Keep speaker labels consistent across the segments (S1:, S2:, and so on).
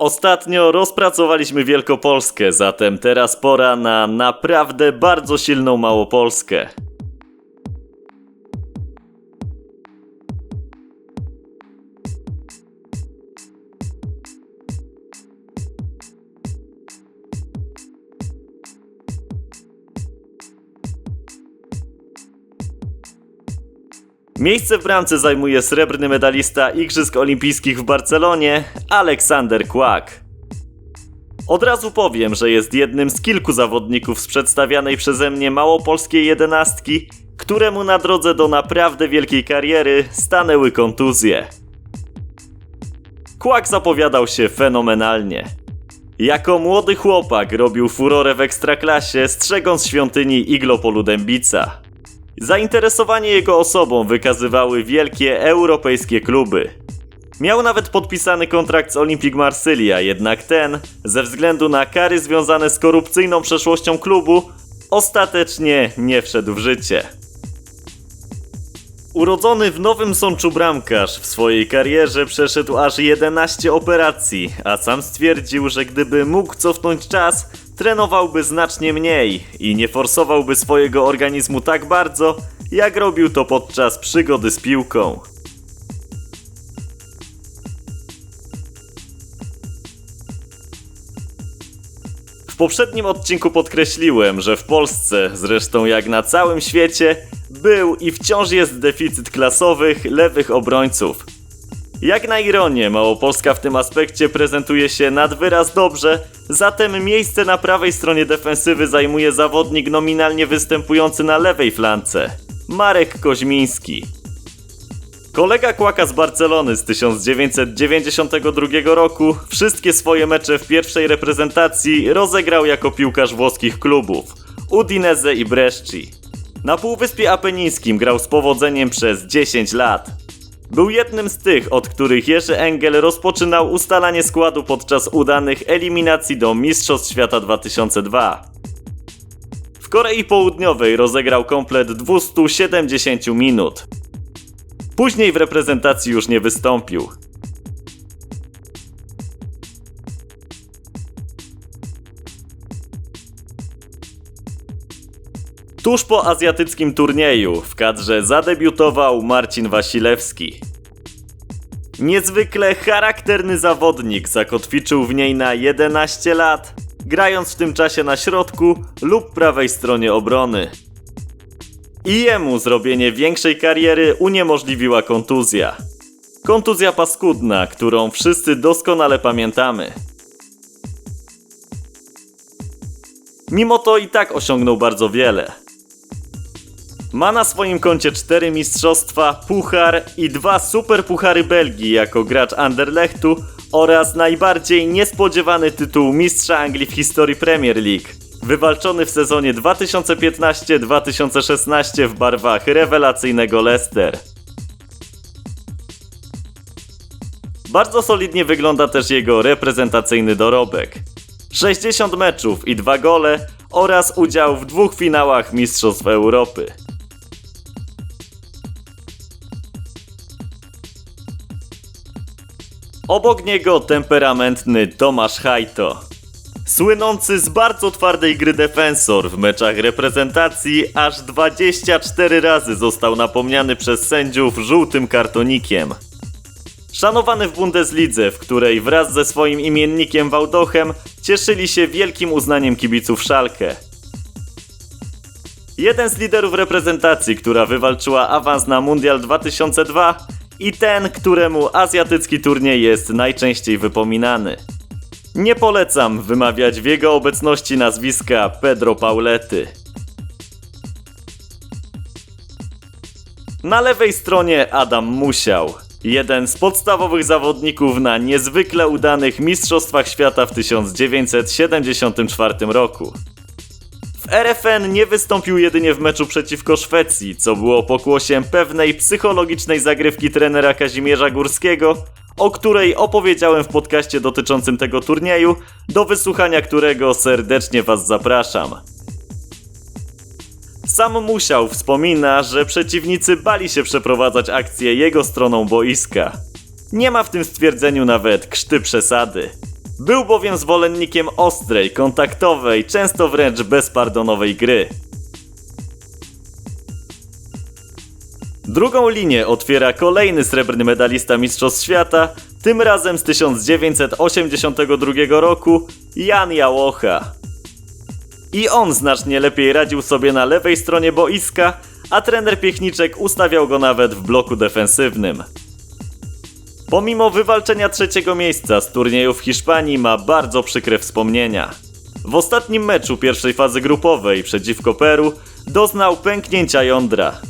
S1: Ostatnio rozpracowaliśmy Wielkopolskę, zatem teraz pora na naprawdę bardzo silną Małopolskę. Miejsce w bramce zajmuje srebrny medalista Igrzysk Olimpijskich w Barcelonie, Aleksander Kłak. Od razu powiem, że jest jednym z kilku zawodników z przedstawianej przeze mnie małopolskiej jedenastki, któremu na drodze do naprawdę wielkiej kariery stanęły kontuzje. Kłak zapowiadał się fenomenalnie. Jako młody chłopak robił furorę w ekstraklasie, strzegąc świątyni Iglopolu Dębica. Zainteresowanie jego osobą wykazywały wielkie europejskie kluby. Miał nawet podpisany kontrakt z Olympique Marsylia, jednak ten, ze względu na kary związane z korupcyjną przeszłością klubu, ostatecznie nie wszedł w życie. Urodzony w Nowym Sączu bramkarz w swojej karierze przeszedł aż 11 operacji, a sam stwierdził, że gdyby mógł cofnąć czas, trenowałby znacznie mniej i nie forsowałby swojego organizmu tak bardzo, jak robił to podczas przygody z piłką. W poprzednim odcinku podkreśliłem, że w Polsce, zresztą jak na całym świecie, był i wciąż jest deficyt klasowych, lewych obrońców. Jak na ironię, Małopolska w tym aspekcie prezentuje się nad wyraz dobrze, zatem miejsce na prawej stronie defensywy zajmuje zawodnik nominalnie występujący na lewej flance Marek Koźmiński. Kolega Kłaka z Barcelony z 1992 roku wszystkie swoje mecze w pierwszej reprezentacji rozegrał jako piłkarz włoskich klubów Udinese i Bresci. Na Półwyspie Apenińskim grał z powodzeniem przez 10 lat. Był jednym z tych, od których Jerzy Engel rozpoczynał ustalanie składu podczas udanych eliminacji do Mistrzostw Świata 2002. W Korei Południowej rozegrał komplet 270 minut. Później w reprezentacji już nie wystąpił. Tuż po azjatyckim turnieju w kadrze zadebiutował Marcin Wasilewski. Niezwykle charakterny zawodnik zakotwiczył w niej na 11 lat, grając w tym czasie na środku lub prawej stronie obrony. I jemu zrobienie większej kariery uniemożliwiła kontuzja. Kontuzja paskudna, którą wszyscy doskonale pamiętamy. Mimo to i tak osiągnął bardzo wiele. Ma na swoim koncie cztery mistrzostwa, puchar i dwa superpuchary Belgii jako gracz Anderlechtu oraz najbardziej niespodziewany tytuł mistrza Anglii w historii Premier League, wywalczony w sezonie 2015-2016 w barwach rewelacyjnego Leicester. Bardzo solidnie wygląda też jego reprezentacyjny dorobek. 60 meczów i 2 gole oraz udział w dwóch finałach Mistrzostw Europy. Obok niego temperamentny Tomasz Hajto. Słynący z bardzo twardej gry defensor w meczach reprezentacji aż 24 razy został napomniany przez sędziów żółtym kartonikiem. Szanowany w Bundeslidze, w której wraz ze swoim imiennikiem Wałdochem cieszyli się wielkim uznaniem kibiców Szalkę. Jeden z liderów reprezentacji, która wywalczyła awans na Mundial 2002 i ten, któremu azjatycki turniej jest najczęściej wypominany. Nie polecam wymawiać w jego obecności nazwiska Pedro Paulety. Na lewej stronie Adam Musiał, jeden z podstawowych zawodników na niezwykle udanych Mistrzostwach Świata w 1974 roku. RFN nie wystąpił jedynie w meczu przeciwko Szwecji, co było pokłosiem pewnej psychologicznej zagrywki trenera Kazimierza Górskiego o której opowiedziałem w podcaście dotyczącym tego turnieju, do wysłuchania którego serdecznie Was zapraszam. Sam Musiał wspomina, że przeciwnicy bali się przeprowadzać akcję jego stroną boiska. Nie ma w tym stwierdzeniu nawet krzty przesady. Był bowiem zwolennikiem ostrej, kontaktowej, często wręcz bezpardonowej gry. Drugą linię otwiera kolejny srebrny medalista Mistrzostw Świata, tym razem z 1982 roku, Jan Jałocha. I on znacznie lepiej radził sobie na lewej stronie boiska, a trener Piechniczek ustawiał go nawet w bloku defensywnym. Pomimo wywalczenia trzeciego miejsca z turnieju w Hiszpanii ma bardzo przykre wspomnienia. W ostatnim meczu pierwszej fazy grupowej przeciwko Peru doznał pęknięcia jądra.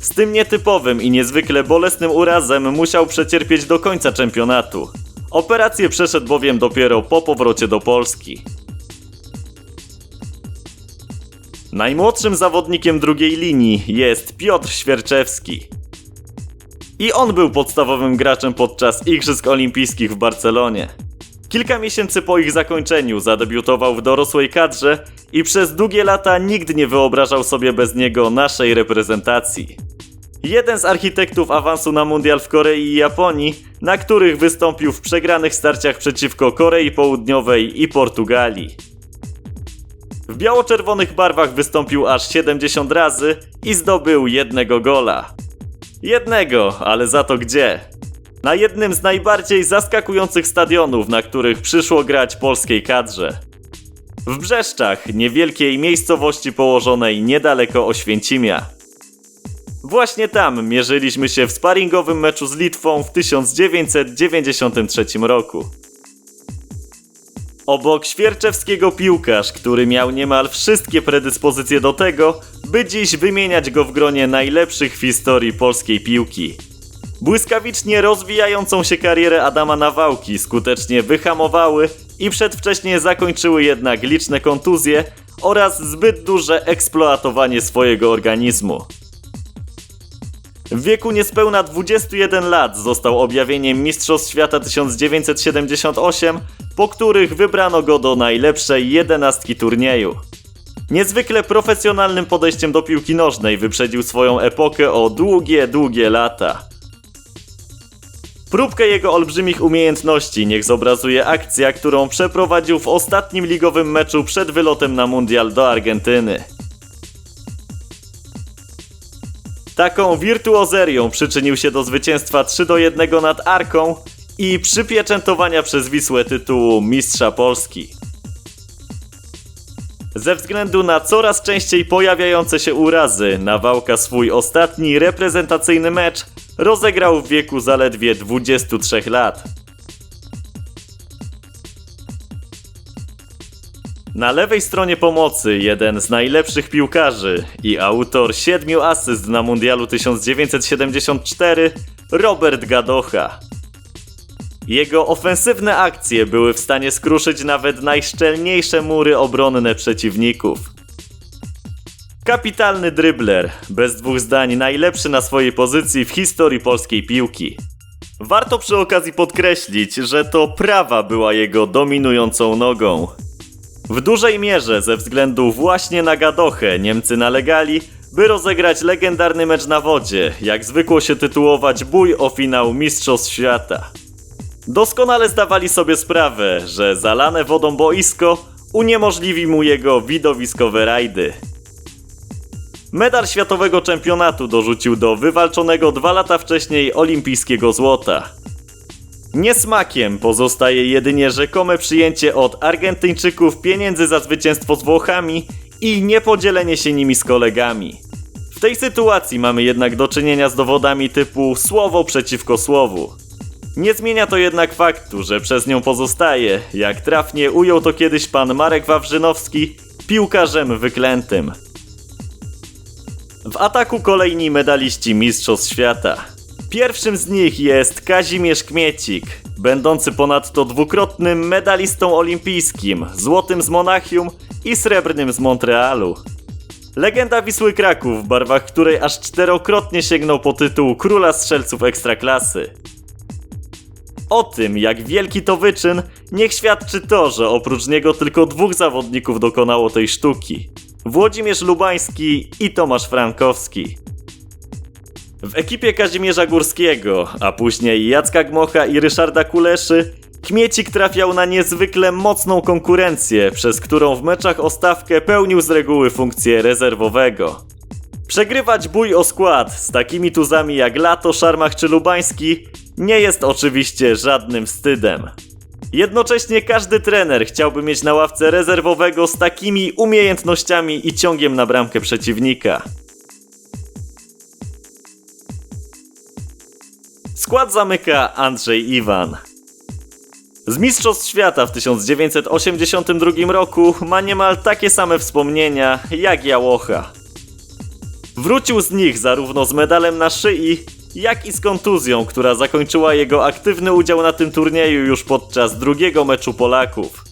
S1: Z tym nietypowym i niezwykle bolesnym urazem musiał przecierpieć do końca czempionatu. Operację przeszedł bowiem dopiero po powrocie do Polski. Najmłodszym zawodnikiem drugiej linii jest Piotr Świerczewski. I on był podstawowym graczem podczas Igrzysk Olimpijskich w Barcelonie. Kilka miesięcy po ich zakończeniu zadebiutował w dorosłej kadrze i przez długie lata nikt nie wyobrażał sobie bez niego naszej reprezentacji. Jeden z architektów awansu na mundial w Korei i Japonii, na których wystąpił w przegranych starciach przeciwko Korei Południowej i Portugalii. W biało-czerwonych barwach wystąpił aż 70 razy i zdobył jednego gola. Jednego, ale za to gdzie? Na jednym z najbardziej zaskakujących stadionów, na których przyszło grać polskiej kadrze. W Brzeszczach, niewielkiej miejscowości położonej niedaleko Oświęcimia. Właśnie tam mierzyliśmy się w sparingowym meczu z Litwą w 1993 roku. Obok Świerczewskiego piłkarz, który miał niemal wszystkie predyspozycje do tego, by dziś wymieniać go w gronie najlepszych w historii polskiej piłki. Błyskawicznie rozwijającą się karierę Adama Nawałki skutecznie wyhamowały i przedwcześnie zakończyły jednak liczne kontuzje oraz zbyt duże eksploatowanie swojego organizmu. W wieku niespełna 21 lat został objawieniem Mistrzostw Świata 1978, po których wybrano go do najlepszej jedenastki turnieju. Niezwykle profesjonalnym podejściem do piłki nożnej wyprzedził swoją epokę o długie, długie lata. Próbkę jego olbrzymich umiejętności niech zobrazuje akcja, którą przeprowadził w ostatnim ligowym meczu przed wylotem na mundial do Argentyny. Taką wirtuozerią przyczynił się do zwycięstwa 3 do 1 nad Arką i przypieczętowania przez Wisłę tytułu Mistrza Polski. Ze względu na coraz częściej pojawiające się urazy, Nawałka swój ostatni reprezentacyjny mecz rozegrał w wieku zaledwie 23 lat. Na lewej stronie pomocy jeden z najlepszych piłkarzy i autor siedmiu asyst na Mundialu 1974 Robert Gadocha. Jego ofensywne akcje były w stanie skruszyć nawet najszczelniejsze mury obronne przeciwników. Kapitalny drybler, bez dwóch zdań najlepszy na swojej pozycji w historii polskiej piłki. Warto przy okazji podkreślić, że to prawa była jego dominującą nogą. W dużej mierze ze względu właśnie na Gadochę Niemcy nalegali, by rozegrać legendarny mecz na wodzie, jak zwykło się tytułować bój o finał Mistrzostw Świata. Doskonale zdawali sobie sprawę, że zalane wodą boisko uniemożliwi mu jego widowiskowe rajdy. Medal światowego czempionatu dorzucił do wywalczonego dwa lata wcześniej olimpijskiego złota. Niesmakiem pozostaje jedynie rzekome przyjęcie od Argentyńczyków pieniędzy za zwycięstwo z Włochami i niepodzielenie się nimi z kolegami. W tej sytuacji mamy jednak do czynienia z dowodami typu słowo przeciwko słowu. Nie zmienia to jednak faktu, że przez nią pozostaje, jak trafnie ujął to kiedyś pan Marek Wawrzynowski, piłkarzem wyklętym. W ataku kolejni medaliści Mistrzostw Świata. Pierwszym z nich jest Kazimierz Kmiecik, będący ponadto dwukrotnym medalistą olimpijskim, złotym z Monachium i srebrnym z Montrealu. Legenda Wisły Kraków, w barwach której aż czterokrotnie sięgnął po tytuł króla strzelców ekstraklasy. O tym, jak wielki to wyczyn, niech świadczy to, że oprócz niego tylko dwóch zawodników dokonało tej sztuki. Włodzimierz Lubański i Tomasz Frankowski. W ekipie Kazimierza Górskiego, a później Jacka Gmocha i Ryszarda Kuleszy, Kmiecik trafiał na niezwykle mocną konkurencję, przez którą w meczach o stawkę pełnił z reguły funkcję rezerwowego. Przegrywać bój o skład z takimi tuzami jak Lato, Szarmach czy Lubański nie jest oczywiście żadnym wstydem. Jednocześnie każdy trener chciałby mieć na ławce rezerwowego z takimi umiejętnościami i ciągiem na bramkę przeciwnika. Skład zamyka Andrzej Iwan. Z Mistrzostw Świata w 1982 roku ma niemal takie same wspomnienia jak Jałocha. Wrócił z nich zarówno z medalem na szyi, jak i z kontuzją, która zakończyła jego aktywny udział na tym turnieju już podczas drugiego meczu Polaków.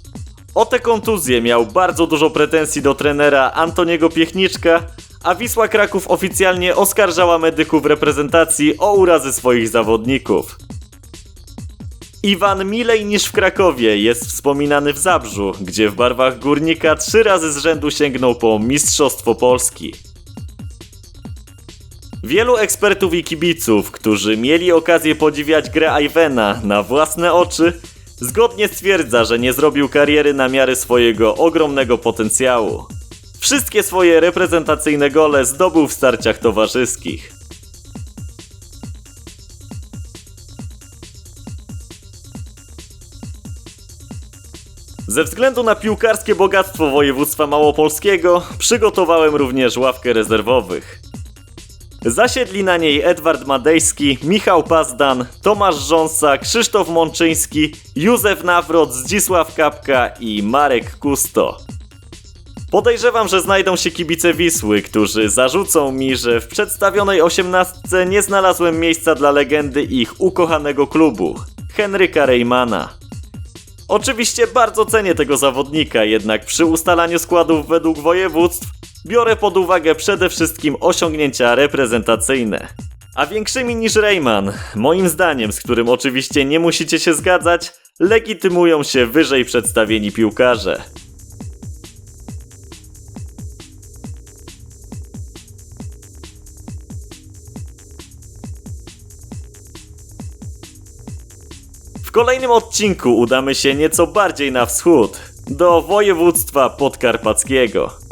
S1: O tę kontuzję miał bardzo dużo pretensji do trenera Antoniego Piechniczka, a Wisła Kraków oficjalnie oskarżała medyków reprezentacji o urazy swoich zawodników. Iwan milej niż w Krakowie jest wspominany w Zabrzu, gdzie w barwach górnika trzy razy z rzędu sięgnął po Mistrzostwo Polski. Wielu ekspertów i kibiców, którzy mieli okazję podziwiać grę Ivana na własne oczy, zgodnie stwierdza, że nie zrobił kariery na miarę swojego ogromnego potencjału. Wszystkie swoje reprezentacyjne gole zdobył w starciach towarzyskich. Ze względu na piłkarskie bogactwo województwa małopolskiego przygotowałem również ławkę rezerwowych. Zasiedli na niej Edward Madejski, Michał Pazdan, Tomasz Rząsa, Krzysztof Mączyński, Józef Nawrot, Zdzisław Kapka i Marek Kusto. Podejrzewam, że znajdą się kibice Wisły, którzy zarzucą mi, że w przedstawionej osiemnastce nie znalazłem miejsca dla legendy ich ukochanego klubu, Henryka Reymana. Oczywiście bardzo cenię tego zawodnika, jednak przy ustalaniu składów według województw biorę pod uwagę przede wszystkim osiągnięcia reprezentacyjne. A większymi niż Rayman, moim zdaniem, z którym oczywiście nie musicie się zgadzać, legitymują się wyżej przedstawieni piłkarze. W kolejnym odcinku udamy się nieco bardziej na wschód, do województwa podkarpackiego.